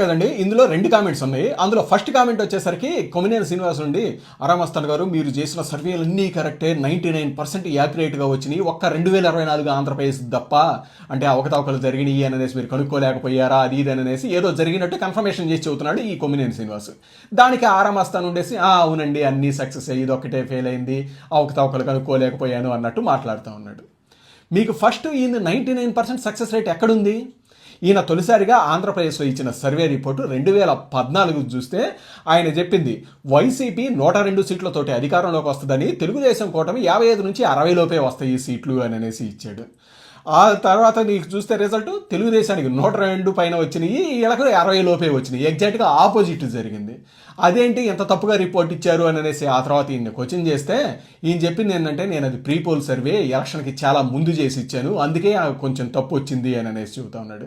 కదండి ఇందులో రెండు కామెంట్స్ ఉన్నాయి. అందులో ఫస్ట్ కామెంట్ వచ్చేసరికి కొమినేని శ్రీనివాస్ నుండి అరామస్తాన్ గారు మీరు చేసిన సర్వేలు అన్నీ కరెక్టే నైంటీ నైన్ పర్సెంట్ యాక్యురేట్గా వచ్చినాయి. ఒక్క రెండు వేల ఇరవై నాలుగు ఆంధ్రప్రదేశ్ తప్ప అంటే అవకతవకలు జరిగినాయి అని అనేసి మీరు కనుక్కోలేకపోయారా అది ఇది అనేసి ఏదో జరిగినట్టు కన్ఫర్మేషన్ చేసి చెబుతున్నాడు ఈ కొమినేని శ్రీనివాస్. దానికి ఆరామస్తాన్ ఉండేసి "ఆ, అవునండి అన్నీ సక్సెస్ అయ్యి ఇది ఒకటే ఫెయిల్ అయింది అవకతవకలు కనుక్కోలేకపోయాను అన్నట్టు మాట్లాడుతూ ఉన్నాడు. మీకు ఫస్ట్ ఈయన ninety nine percent success rate ఎక్కడుంది? ఈయన తొలిసారిగా ఆంధ్రప్రదేశ్లో ఇచ్చిన సర్వే రిపోర్టు రెండు వేల పద్నాలుగు చూస్తే ఆయన చెప్పింది వైసీపీ నూట రెండు సీట్లతోటి అధికారంలోకి వస్తుందని తెలుగుదేశం కూటమి యాభై ఐదు నుంచి అరవై లోపే వస్తాయి ఈ సీట్లు అని అనేసి ఇచ్చాడు. ఆ తర్వాత నీకు చూస్తే రిజల్ట్ తెలుగుదేశానికి నూట రెండు పైన వచ్చినాయి వీళ్ళకు అరవై లోపే వచ్చినాయి. ఎగ్జాక్ట్గా ఆపోజిట్ జరిగింది. అదేంటి ఎంత తప్పుగా రిపోర్ట్ ఇచ్చారు అని అనేసి ఆ తర్వాత ఈయన క్వశ్చన్ చేస్తే ఈయన చెప్పింది ఏంటంటే నేను అది ప్రీ పోల్ సర్వే ఎలక్షన్కి చాలా ముందు చేసి ఇచ్చాను అందుకే ఆ కొంచెం తప్పు వచ్చింది అని అనేసి చెబుతా ఉన్నాడు.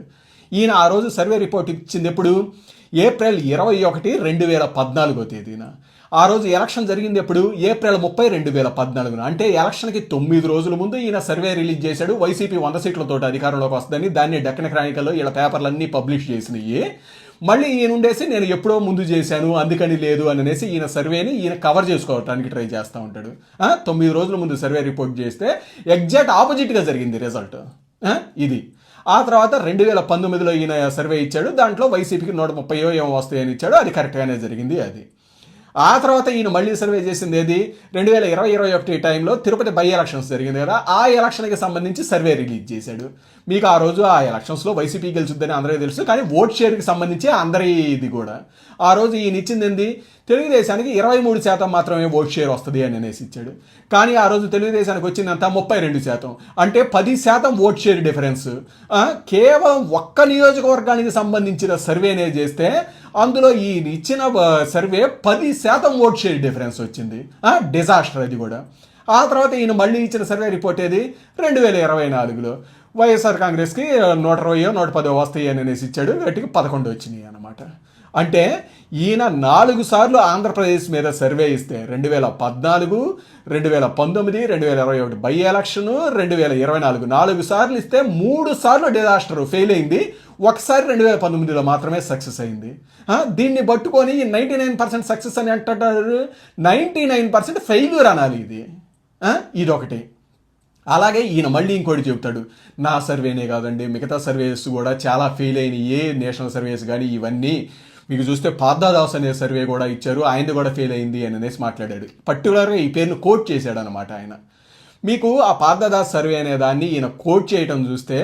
ఈయన ఆ రోజు సర్వే రిపోర్ట్ ఇచ్చింది ఎప్పుడు? ఏప్రిల్ ఇరవై ఒకటి రెండు వేల పద్నాలుగో తేదీన. ఆ రోజు ఎలక్షన్ జరిగింది ఎప్పుడు? ఏప్రిల్ ముప్పై రెండు వేల పద్నాలుగున. అంటే ఎలక్షన్కి తొమ్మిది రోజుల ముందు ఈయన సర్వే రిలీజ్ చేశాడు. వైసీపీ వంద సీట్లతో అధికారంలోకి వస్తుందని దాన్ని డక్కన క్రానికల్లో ఈయన పేపర్లన్నీ పబ్లిష్ చేసినాయి. మళ్ళీ ఈయన ఉండేసి నేను ఎప్పుడో ముందు చేశాను అందుకని లేదు అని అనేసి ఈయన సర్వేని ఈయన కవర్ చేసుకోవటానికి ట్రై చేస్తూ ఉంటాడు. తొమ్మిది రోజుల ముందు సర్వే రిపోర్ట్ చేస్తే ఎగ్జాక్ట్ ఆపోజిట్గా జరిగింది రిజల్ట్. ఇది. ఆ తర్వాత రెండు వేల పంతొమ్మిదిలో ఈయన సర్వే ఇచ్చాడు. దాంట్లో వైసీపీకి నూట ముప్పై ఏమో వస్తాయని ఇచ్చాడు. అది కరెక్ట్గానే జరిగింది అది. ఆ తర్వాత ఈయన మళ్ళీ సర్వే చేసింది ఏది? రెండు వేల ఇరవై ఇరవై ఒకటి టైంలో తిరుపతి బై ఎలక్షన్స్ జరిగింది కదా. ఆ ఎలక్షన్కి సంబంధించి సర్వే రిలీజ్ చేశాడు. మీకు ఆ రోజు ఆ ఎలక్షన్స్లో వైసీపీ గెలుచుద్దని అందరికీ తెలుసు కానీ ఓట్ షేర్కి సంబంధించి అందరి ఇది కూడా. ఆ రోజు ఈయన ఇచ్చింది ఏంది? తెలుగుదేశానికి ఇరవై మూడు శాతం మాత్రమే ఓట్ షేర్ వస్తుంది అని అనేసి ఇచ్చాడు. కానీ ఆ రోజు తెలుగుదేశానికి వచ్చిందంతా ముప్పై రెండు శాతం. అంటే పది శాతం ఓట్ షేర్ డిఫరెన్స్. కేవలం ఒక్క నియోజకవర్గానికి సంబంధించిన సర్వేనే చేస్తే అందులో ఈ ఇచ్చిన సర్వే పది శాతం ఓట్ షేర్ డిఫరెన్స్ వచ్చింది. డిజాస్టర్ అది కూడా. ఆ తర్వాత ఈయన మళ్ళీ ఇచ్చిన సర్వే రిపోర్ట్ ఏది? రెండు వేల ఇరవై నాలుగులో. వైఎస్ఆర్ కాంగ్రెస్కి నూట ఇరవయో నూట పదో వస్తాయి అని అనేసి ఇచ్చాడు. వీటికి పదకొండు వచ్చినాయి అనమాట అంటే ఈయన నాలుగు సార్లు ఆంధ్రప్రదేశ్ మీద సర్వే ఇస్తే రెండు వేల పద్నాలుగు రెండు వేల పంతొమ్మిది రెండు వేల ఇరవై ఒకటి బై ఎలక్షన్ రెండు వేల ఇరవై నాలుగు నాలుగు సార్లు ఇస్తే మూడు సార్లు డిజాస్టర్ ఫెయిల్ అయింది. ఒకసారి రెండు వేల పంతొమ్మిదిలో మాత్రమే సక్సెస్ అయింది. దీన్ని పట్టుకొని నైంటీ నైన్ పర్సెంట్ సక్సెస్ అని అంటారు నైంటీ నైన్ పర్సెంట్ ఫెయిల్యూర్ అనాలి ఇది. ఇది ఇదొకటి. అలాగే ఈయన మళ్ళీ ఇంకోటి చెబుతాడు. నా సర్వేనే కాదండి మిగతా సర్వేస్ కూడా చాలా ఫెయిల్ అయినాయి. ఏ నేషనల్ సర్వేస్ కానీ ఇవన్నీ మీకు చూస్తే పార్దాదాస్ అనే సర్వే కూడా ఇచ్చారు. ఆయనది కూడా ఫెయిల్ అయింది అని అనేసి మాట్లాడాడు. పర్టికులర్గా ఈ పేరును కోట్ చేశాడు అనమాట ఆయన. మీకు ఆ పార్దాదాస్ సర్వే అనే దాన్ని ఈయన కోట్ చేయటం చూస్తే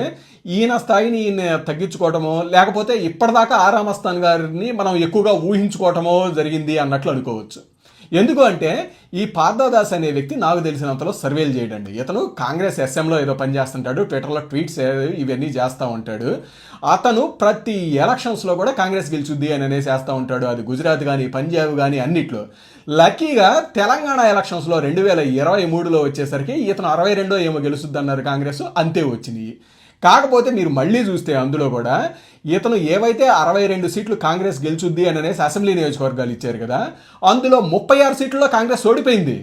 ఈయన స్థాయిని ఈయన తగ్గించుకోవటమో లేకపోతే ఇప్పటిదాకా ఆరామస్థాన్ గారిని మనం ఎక్కువగా ఊహించుకోవటమో జరిగింది అన్నట్లు అనుకోవచ్చు. ఎందుకు అంటే ఈ పార్థదాస్ అనే వ్యక్తి నాకు తెలిసినంతలో సర్వేలు చేయడండి. ఇతను కాంగ్రెస్ ఎస్ఎంలో ఏదో పని చేస్తుంటాడు ట్విట్టర్లో ట్వీట్స్ ఇవన్నీ చేస్తూ ఉంటాడు. అతను ప్రతి ఎలక్షన్స్లో కూడా కాంగ్రెస్ గెలిచుద్ది అని అనేసి వేస్తూ ఉంటాడు. అది గుజరాత్ కానీ పంజాబ్ కానీ అన్నిట్లో. లక్కీగా తెలంగాణ ఎలక్షన్స్లో రెండు వేల ఇరవై మూడులో వచ్చేసరికి ఇతను అరవై రెండో ఏమో గెలుస్తుంది అన్నారు కాంగ్రెస్ అంతే వచ్చినాయి. కాకపోతే మీరు మళ్ళీ చూస్తే అందులో కూడా ఇతను ఏవైతే అరవై రెండు సీట్లు కాంగ్రెస్ గెలుచుద్ది అని అనేసి అసెంబ్లీ నియోజకవర్గాలు ఇచ్చారు కదా అందులో ముప్పై ఆరు సీట్లలో కాంగ్రెస్ ఓడిపోయింది.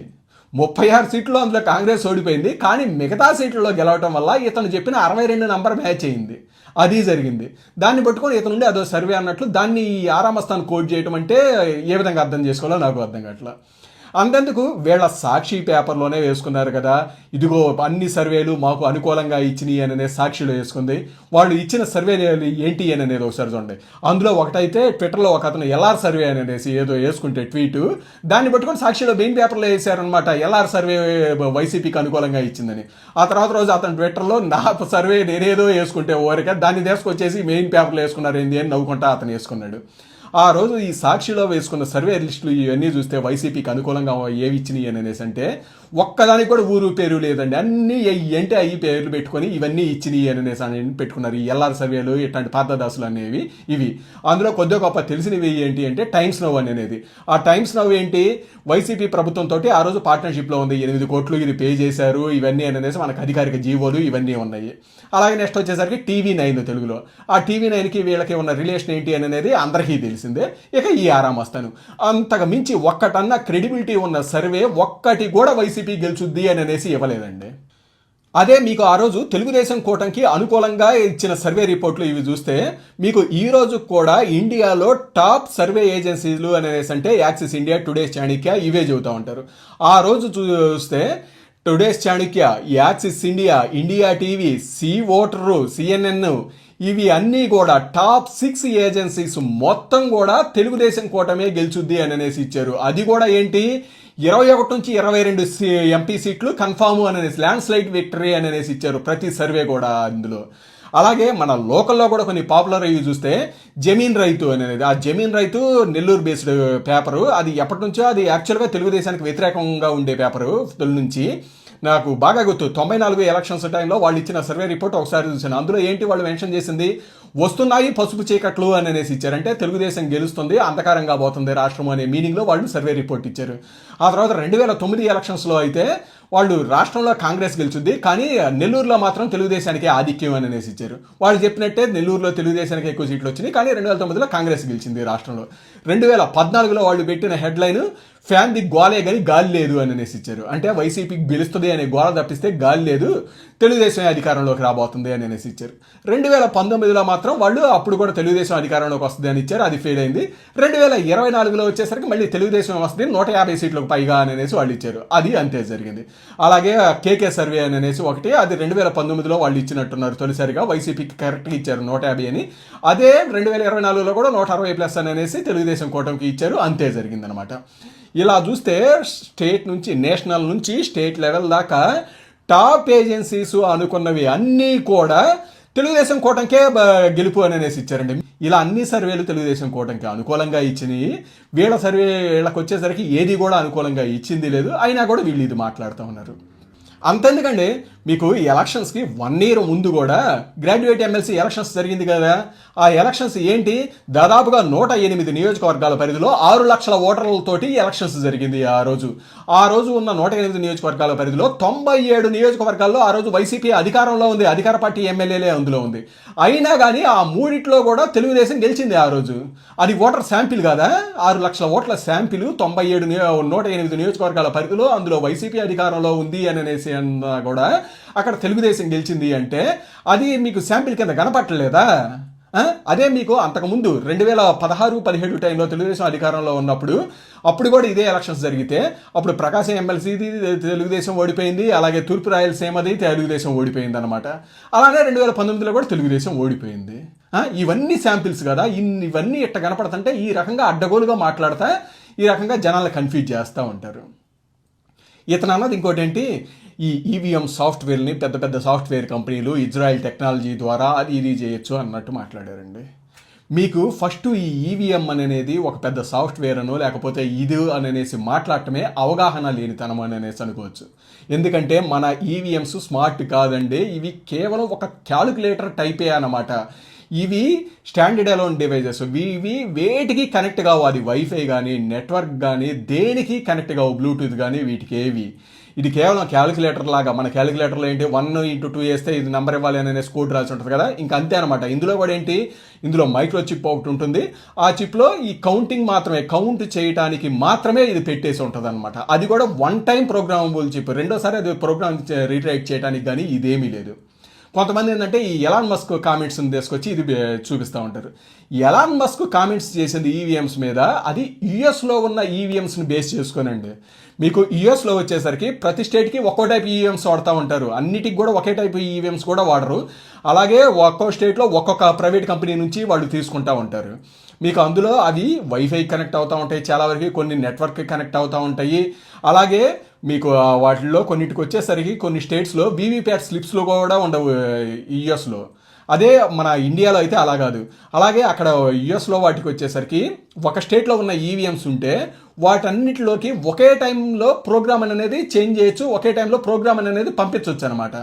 ముప్పై ఆరు సీట్లో అందులో కాంగ్రెస్ ఓడిపోయింది. కానీ మిగతా సీట్లలో గెలవటం వల్ల ఇతను చెప్పిన అరవై రెండు నంబర్ మ్యాచ్ అయింది. అది జరిగింది. దాన్ని పట్టుకొని ఇతను నుండి అదో సర్వే అన్నట్లు దాన్ని ఈ ఆరామస్థాన్ కోడ్ చేయటం అంటే ఏ విధంగా అర్థం చేసుకోవాలో నాకు అర్థం కావట్లేదు అంతెందుకు వీళ్ళ సాక్షి పేపర్లోనే వేసుకున్నారు కదా. ఇదిగో అన్ని సర్వేలు మాకు అనుకూలంగా ఇచ్చినాయి అని సాక్షిలో వేసుకుంది. వాళ్ళు ఇచ్చిన సర్వే ఏంటి అని అనేది ఒకసారి చూడండి. అందులో ఒకటైతే ట్విట్టర్లో ఒక అతను ఎల్ఆర్ సర్వే అని అనేసి ఏదో వేసుకుంటే ట్వీట్. దాన్ని పట్టుకొని సాక్షిలో మెయిన్ పేపర్లో వేసారనమాట ఎల్ఆర్ సర్వే వైసీపీకి అనుకూలంగా ఇచ్చిందని. ఆ తర్వాత రోజు అతను ట్విట్టర్లో నా సర్వే నేనేదో వేసుకుంటే ఓరిక. దాన్ని తీసుకొచ్చేసి మెయిన్ పేపర్లో వేసుకున్నారు ఏంది అని నవ్వుకుంటా అతను వేసుకున్నాడు. ఆ రోజు ఈ సాక్షిలో వేసుకున్న సర్వే లిస్టులు ఇవన్నీ చూస్తే వైసీపీకి అనుకూలంగా ఏవి ఇచ్చినాయి అని అనేసి అంటే ఒక్కదానికి కూడా ఊరు పేరు లేదండి. అన్ని ఏంటి అయ్యి పేర్లు పెట్టుకొని ఇవన్నీ ఇచ్చినాయి అనేసి అని పెట్టుకున్నారు. ఈ ఎల్ఆర్ సర్వేలు ఇట్లాంటి పాతదాసులు అనేవి ఇవి. అందులో కొద్దిగా గొప్ప తెలిసినవి ఏంటి అంటే టైమ్స్ నవ్ అనేది ఆ టైమ్స్ నవ్ ఏంటి? వైసీపీ ప్రభుత్వంతో ఆ రోజు పార్ట్నర్షిప్లో ఉంది ఎనిమిది కోట్లు ఇది పే చేశారు. ఇవన్నీ అనేసి మనకు అధికారిక జీవోలు ఇవన్నీ ఉన్నాయి. అలాగే నెక్స్ట్ వచ్చేసరికి టీవీ నైన్ తెలుగులో. ఆ టీవీ నైన్కి వీళ్ళకి ఉన్న రిలేషన్ ఏంటి అనేది అందరికీ తెలిసిందే. ఇక ఈ ఆరాం వస్తాను అంతకు మించి ఒక్కటన్నా క్రెడిబిలిటీ ఉన్న సర్వే ఒక్కటి కూడా వైసీపీ గెలుచుద్ది అని అనేసి ఇవ్వలేదండి. అదే మీకు ఆ రోజు తెలుగుదేశం కూటమికి అనుకూలంగా ఇచ్చిన సర్వే రిపోర్ట్లు ఇవి చూస్తే మీకు ఈ రోజు కూడా ఇండియాలో టాప్ సర్వే ఏజెన్సీలు అనేసి అంటే యాక్సిస్ ఇండియా టుడేస్ చాణిక్య ఇవే చెబుతూ ఉంటారు. ఆ రోజు చూస్తే today's Chanakya Axis India India TV C voter CNN ఇవి అన్నీ కూడా టాప్ సిక్స్ ఏజెన్సీస్ మొత్తం కూడా తెలుగుదేశం కూటమే గెలుచుద్ది అని అనేసి ఇచ్చారు. అది కూడా ఏంటి? ఇరవై ఒకటి నుంచి ఇరవై రెండు ఎంపీ సీట్లు కన్ఫామ్ అనేసి ల్యాండ్ స్లైడ్ విక్టరీ అనేసి ఇచ్చారు ప్రతి సర్వే కూడా అందులో అలాగే మన లోకల్లో కూడా కొన్ని పాపులర్ అయ్యి చూస్తే జమీన్ రైతు అనేది ఆ జమీన్ రైతు నెల్లూరు బేస్డ్ పేపరు అది ఎప్పటి నుంచో అది యాక్చువల్గా తెలుగుదేశానికి వ్యతిరేకంగా ఉండే పేపరు తొలి నుంచి. నాకు బాగా గుర్తు. తొంభై నాలుగు ఎలక్షన్స్ టైంలో వాళ్ళు ఇచ్చిన సర్వే రిపోర్ట్ ఒకసారి చూసాను అందులో ఏంటి వాళ్ళు మెన్షన్ చేసింది? వస్తున్నాయి పసుపు చీకట్లు అని అనేసి ఇచ్చారంటే తెలుగుదేశం గెలుస్తుంది అంధకారంగా పోతుంది రాష్ట్రం అనే మీనింగ్లో వాళ్ళు సర్వే రిపోర్ట్ ఇచ్చారు. ఆ తర్వాత రెండు వేల తొమ్మిది ఎలక్షన్స్లో అయితే వాళ్ళు రాష్ట్రంలో కాంగ్రెస్ గెలుచుద్ది కానీ నెల్లూరులో మాత్రం తెలుగుదేశానికి ఆధిక్యం అని అనేసి ఇచ్చారు. వాళ్ళు చెప్పినట్టే నెల్లూరులో తెలుగుదేశానికి ఎక్కువ సీట్లు వచ్చినాయి కానీ రెండు వేల తొమ్మిదిలో కాంగ్రెస్ గెలిచింది రాష్ట్రంలో. రెండు వేల పద్నాలుగులో వాళ్ళు పెట్టిన హెడ్లైన్ ఫ్యాన్ ది గోలే కానీ గాలి లేదు అని అనేసి ఇచ్చారు. అంటే వైసీపీకి గెలుస్తుంది అనే గోల తప్పిస్తే గాలి లేదు తెలుగుదేశం అధికారంలోకి రాబోతుంది అని అనేసి ఇచ్చారు. రెండు వేల పంతొమ్మిదిలో మాత్రం వాళ్ళు అప్పుడు కూడా తెలుగుదేశం అధికారంలోకి వస్తుంది అని ఇచ్చారు అది ఫెయిల్ అయింది. రెండు వేల ఇరవై నాలుగులో వచ్చేసరికి మళ్ళీ తెలుగుదేశం వస్తుంది నూట యాభై సీట్లకు పైగా అని అనేసి వాళ్ళు ఇచ్చారు. అది అంతే జరిగింది. అలాగే కేకే సర్వే అని అనేసి ఒకటి అది రెండు వేల పంతొమ్మిదిలో వాళ్ళు ఇచ్చినట్టున్నారు తొలిసారిగా. వైసీపీకి కరెక్ట్గా ఇచ్చారు నూట యాభై అని. అదే రెండు వేల ఇరవై నాలుగులో కూడా నూట అరవై ప్లస్ అని అనేసి తెలుగుదేశం కూటమికి ఇచ్చారు అంతే జరిగిందనమాట. ఇలా చూస్తే స్టేట్ నుంచి నేషనల్ నుంచి స్టేట్ లెవెల్ దాకా టాప్ ఏజెన్సీస్ అనుకున్నవి అన్నీ కూడా తెలుగుదేశం కూటమికే బ- గెలుపు అని అనేసి ఇచ్చారండి. ఇలా అన్ని సర్వేలు తెలుగుదేశం కూటమికి అనుకూలంగా ఇచ్చినాయి. వీళ్ళ సర్వే వీళ్ళకి వచ్చేసరికి ఏది కూడా అనుకూలంగా ఇచ్చింది లేదు. అయినా కూడా వీళ్ళు ఇది మాట్లాడుతూ ఉన్నారు. అంతెందుకండి మీకు ఈ ఎలక్షన్స్కి వన్ ఇయర్ ముందు కూడా గ్రాడ్యుయేట్ ఎమ్మెల్సీ ఎలక్షన్స్ జరిగింది కదా. ఆ ఎలక్షన్స్ ఏంటి? దాదాపుగా నూట ఎనిమిది నియోజకవర్గాల పరిధిలో ఆరు లక్షల ఓటర్లతోటి ఎలక్షన్స్ జరిగింది ఆ రోజు. ఆ రోజు ఉన్న నూట ఎనిమిది నియోజకవర్గాల పరిధిలో తొంభై ఏడు నియోజకవర్గాల్లో ఆ రోజు వైసీపీ అధికారంలో ఉంది అధికార పార్టీ ఎమ్మెల్యేలే అందులో ఉంది. అయినా కానీ ఆ మూడిట్లో కూడా తెలుగుదేశం గెలిచింది ఆ రోజు. అది ఓటర్ శాంపిల్ కాదా? ఆరు లక్షల ఓట్ల శాంపిల్ తొంభై ఏడు నూట ఎనిమిది నియోజకవర్గాల పరిధిలో అందులో వైసీపీ అధికారంలో ఉంది అని అనేసి అన్నా కూడా అక్కడ తెలుగుదేశం గెలిచింది అంటే అది మీకు శాంపిల్ కింద కనపట్టలేదా? అదే మీకు అంతకుముందు రెండు వేల పదహారు పదిహేడు టైంలో తెలుగుదేశం అధికారంలో ఉన్నప్పుడు అప్పుడు కూడా ఇదే ఎలక్షన్స్ జరిగితే అప్పుడు ప్రకాశం ఎమ్మెల్సీది తెలుగుదేశం ఓడిపోయింది అలాగే తూర్పు రాయలసీమది తెలుగుదేశం ఓడిపోయింది అనమాట అలానే రెండు వేల పంతొమ్మిదిలో కూడా తెలుగుదేశం ఓడిపోయింది. ఇవన్నీ శాంపిల్స్ కదా ఇన్ని ఇవన్నీ ఇట్ట కనపడుతుంటే ఈ రకంగా అడ్డగోలుగా మాట్లాడతా ఈ రకంగా జనాలను కన్ఫ్యూజ్ చేస్తూ ఉంటారు. ఇతను అన్నది ఇంకోటి ఏంటి ఈ ఈవీఎం సాఫ్ట్వేర్ని పెద్ద పెద్ద సాఫ్ట్వేర్ కంపెనీలు ఇజ్రాయెల్ టెక్నాలజీ ద్వారా అది ఇది చేయొచ్చు అన్నట్టు మాట్లాడారండి. మీకు ఫస్ట్ ఈ ఈవీఎం అనేది ఒక పెద్ద సాఫ్ట్వేర్ అను లేకపోతే ఇది అని అనేసి మాట్లాడటమే అవగాహన లేనితనం అని అనేసి అనుకోవచ్చు. ఎందుకంటే మన ఈవీఎంస్ స్మార్ట్ కాదండి ఇవి కేవలం ఒక క్యాలిక్యులేటర్ టైపే అన్నమాట. ఇవి స్టాండర్డ్ అలోన్ డివైజెస్ ఇవి వేటికి కనెక్ట్ కావు. అది వైఫై కానీ నెట్వర్క్ కానీ దేనికి కనెక్ట్ కావు? బ్లూటూత్ కానీ వీటికి ఏవి? ఇది కేవలం క్యాలిక్యులేటర్ లాగా మన క్యాలిక్యులేటర్లో ఏంటి వన్ ఇంటూ టూ వేస్తే ఇది నెంబర్ ఇవ్వాలి అనే కోడ్ రాసి ఉంటుంది కదా? ఇంకా అంతే అనమాట ఇందులో కూడా ఏంటి ఇందులో మైక్రో చిప్ ఒకటి ఉంటుంది. ఆ చిప్లో ఈ కౌంటింగ్ మాత్రమే కౌంట్ చేయడానికి మాత్రమే ఇది పెట్టేసి ఉంటుంది అనమాట అది కూడా వన్ టైం ప్రోగ్రామబుల్ చిప్ రెండోసారి అది ప్రోగ్రామ్ రీట్రైట్ చేయడానికి కానీ ఇదేమీ లేదు. కొంతమంది ఏంటంటే ఈ ఎలాన్ మస్క్ కామెంట్స్ తీసుకొచ్చి ఇది చూపిస్తూ ఉంటారు. ఎలాన్ మస్క్ కామెంట్స్ చేసింది ఈవీఎంస్ మీద. అది యుఎస్లో ఉన్న ఈవీఎంస్ని బేస్ చేసుకోనండి మీకు యుఎస్లో వచ్చేసరికి ప్రతి స్టేట్కి ఒక్కో టైప్ ఈవీఎంస్ వాడుతూ ఉంటారు. అన్నిటికి కూడా ఒకే టైప్ ఈవీఎంస్ కూడా వాడరు. అలాగే ఒక్కో స్టేట్లో ఒక్కొక్క ప్రైవేట్ కంపెనీ నుంచి వాళ్ళు తీసుకుంటూ ఉంటారు. మీకు అందులో అవి వైఫై కనెక్ట్ అవుతూ ఉంటాయి. చాలా వరకు కొన్ని నెట్వర్క్ కనెక్ట్ అవుతూ ఉంటాయి. అలాగే మీకు వాటిల్లో కొన్నిటికి వచ్చేసరికి కొన్ని స్టేట్స్లో వీవీప్యాట్ స్లిప్స్లో కూడా ఉండవు యుఎస్లో అదే మన ఇండియాలో అయితే అలా కాదు. అలాగే అక్కడ యుఎస్లో వాటికి వచ్చేసరికి ఒక స్టేట్లో ఉన్న ఈవీఎంస్ ఉంటే వాటన్నిటిలోకి ఒకే టైంలో ప్రోగ్రామ్ అనేది చేంజ్ చేయొచ్చు ఒకే టైంలో ప్రోగ్రామ్ అనేది పంపించవచ్చు అనమాట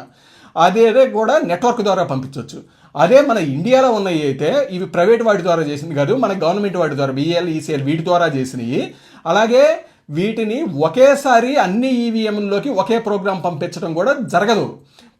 అదే కూడా నెట్వర్క్ ద్వారా పంపించవచ్చు అదే మన ఇండియాలో ఉన్నవి అయితే ఇవి ప్రైవేట్ వాటి ద్వారా చేసింది కాదు మన గవర్నమెంట్ వాటి ద్వారా బిఎల్ ఈసీఎల్ వీటి ద్వారా చేసినవి అలాగే వీటిని ఒకేసారి అన్ని ఈవీఎంలోకి ఒకే ప్రోగ్రామ్ పంపించడం కూడా జరగదు.